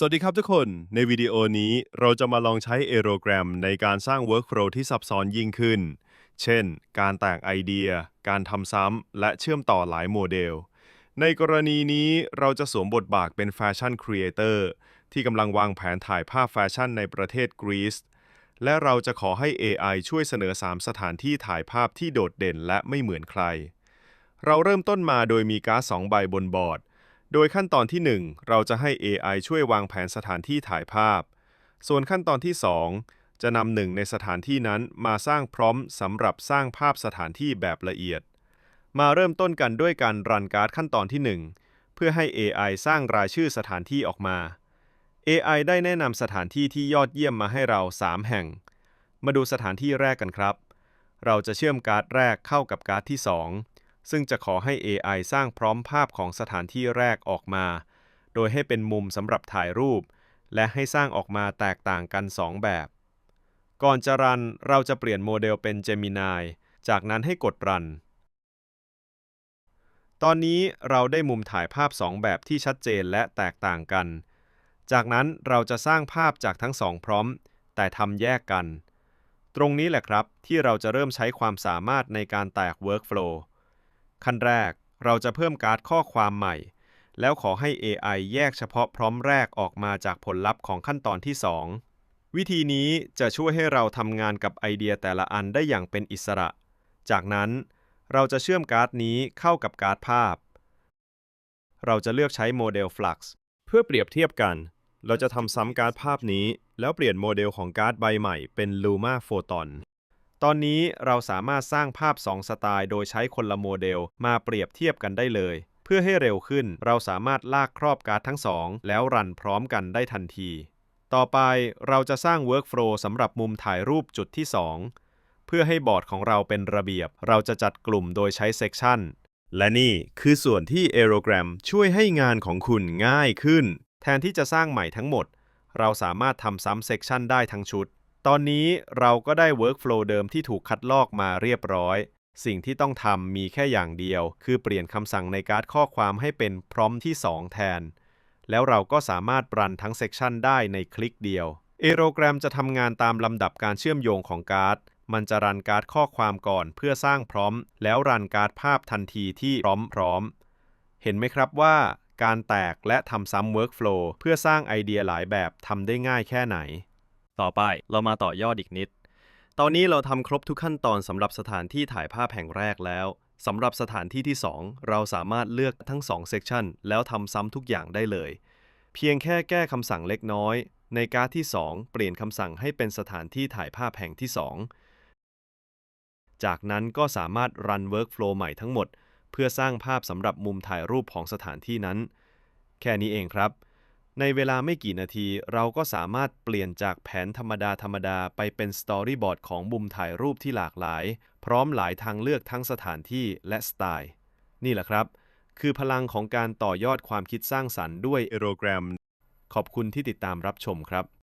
สวัสดีครับทุกคน ในวิดีโอนี้เราจะมาลองใช้เอโรแกรมในการสร้าง Workflow ที่ซับซ้อนยิ่งขึ้น เช่น การแตกไอเดีย การทำซ้ำ และเชื่อมต่อหลายโมเดล ในกรณีนี้เราจะสวมบทบาทเป็นแฟชั่นครีเอเตอร์ที่กำลังวางแผนถ่ายภาพแฟชั่นในประเทศกรีซ และเราจะขอให้ AI ช่วยเสนอ 3 สถานที่ถ่ายภาพที่โดดเด่นและไม่เหมือนใคร เราเริ่มต้นมาโดยมีการ์ด2ใบบนบอร์ด โดยขั้นตอนที่ 1 เราจะให้ AI ช่วยวางแผนสถานที่ถ่ายภาพ ส่วนขั้นตอนที่ 2 จะนำหนึ่งในสถานที่นั้นมาสร้างพร้อมสำหรับสร้างภาพสถานที่แบบละเอียด มาเริ่มต้นกันด้วยการรันการ์ดขั้นตอนที่ 1 เพื่อให้ AI สร้างรายชื่อสถานที่ออกมา AI ได้แนะนำสถานที่ที่ยอดเยี่ยมมาให้เรา 3 แห่ง มาดูสถานที่แรกกันครับ เราจะเชื่อมการ์ดแรกเข้ากับการ์ดที่ 2 ซึ่งจะขอให้ AI สร้างพร้อมภาพของสถานที่แรกออกมา โดยให้เป็นมุมสำหรับถ่ายรูป และให้สร้างออกมาแตกต่างกัน 2 แบบ ก่อนจะรันเราจะเปลี่ยนโมเดลเป็น Gemini จากนั้นให้กดรัน ตอนนี้เราได้มุมถ่ายภาพ 2 แบบที่ชัดเจนและแตกต่างกัน จากนั้นเราจะสร้างภาพจากทั้งสองพร้อม แต่ทำแยกกัน ตรงนี้แหละครับที่เราจะเริ่มใช้ความสามารถในการแตก Workflow ขั้นแรกเราจะเพิ่มการ์ดข้อความใหม่ แล้วขอให้ AI แยกเฉพาะพร้อมแรกออกมาจากผลลัพธ์ของขั้นตอนที่ 2 วิธีนี้จะช่วยให้เราทำงานกับไอเดียแต่ละอันได้อย่างเป็นอิสระ จากนั้นเราจะเชื่อมการ์ดนี้เข้ากับการ์ดภาพ เราจะเลือกใช้โมเดล Flux เพื่อเปรียบเทียบกัน เราจะทำซ้ำการ์ดภาพนี้ แล้วเปลี่ยนโมเดลของการ์ดใบใหม่เป็น Luma Photon ตอนนี้เราสามารถสร้างภาพ 2 สไตล์ โดยใช้คนละโมเดลมาเปรียบเทียบกันได้เลย เพื่อให้เร็วขึ้นเราสามารถลากครอบการ์ดทั้งสองแล้วรันพร้อมกันได้ทันที ต่อไปเราจะสร้าง Workflow สำหรับมุมถ่ายรูปจุดที่ 2 เพื่อให้บอร์ดของเราเป็นระเบียบ เราจะจัดกลุ่มโดยใช้เซกชันและนี่คือส่วนที่ Aerogram ช่วยให้งานของคุณง่ายขึ้น แทนที่จะสร้างใหม่ทั้งหมด เราสามารถทำซ้ำเซกชันได้ทั้งชุด ตอนนี้เราก็ได้ Workflow เดิมที่ถูกคัดลอกมาเรียบร้อย สิ่งที่ต้องทำมีแค่อย่างเดียว คือเปลี่ยนคำสั่งในการ์ดข้อความให้เป็นพร้อมที่ 2 แทน แล้วเราก็สามารถรันทั้งเซกชันได้ในคลิกเดียวเอโรแกรมจะทำงานตามลำดับการเชื่อมโยงของการ์ด มันจะรันการ์ดข้อความก่อนเพื่อสร้างพร้อม แล้วรันการ์ดภาพทันทีที่พร้อมพร้อม เห็นไหมครับว่าการแตกและทำซ้ำ Workflow เพื่อสร้างไอเดียหลายแบบทำได้ง่ายแค่ไหน ต่อไปเรามาต่อยอดอีกนิด ตอนนี้เราทำครบทุกขั้นตอนสำหรับสถานที่ถ่ายภาพแห่งแรกแล้วสำหรับสถานที่ที่ 2 เราสามารถเลือกทั้ง2เซกชันแล้วทำซ้ำทุกอย่างได้เลย เพียงแค่แก้คำสั่งเล็กน้อย ในการ์ดที่ 2 เปลี่ยนคำสั่งให้เป็นสถานที่ถ่ายภาพแห่งที่ 2 จากนั้นก็สามารถรัน Workflow ใหม่ทั้งหมด เพื่อสร้างภาพสำหรับมุมถ่ายรูปของสถานที่นั้น แค่นี้เองครับ ในเวลาไม่กี่นาทีเราก็สามารถเปลี่ยนจากแผนธรรมดาธรรมดาไปเป็นสตอรี่บอร์ดของมุมถ่ายรูปที่หลากหลาย พร้อมหลายทางเลือกทั้งสถานที่และสไตล์ นี่แหละครับ คือพลังของการต่อยอดความคิดสร้างสรรค์ด้วยเอโรแกรม ขอบคุณที่ติดตามรับชมครับ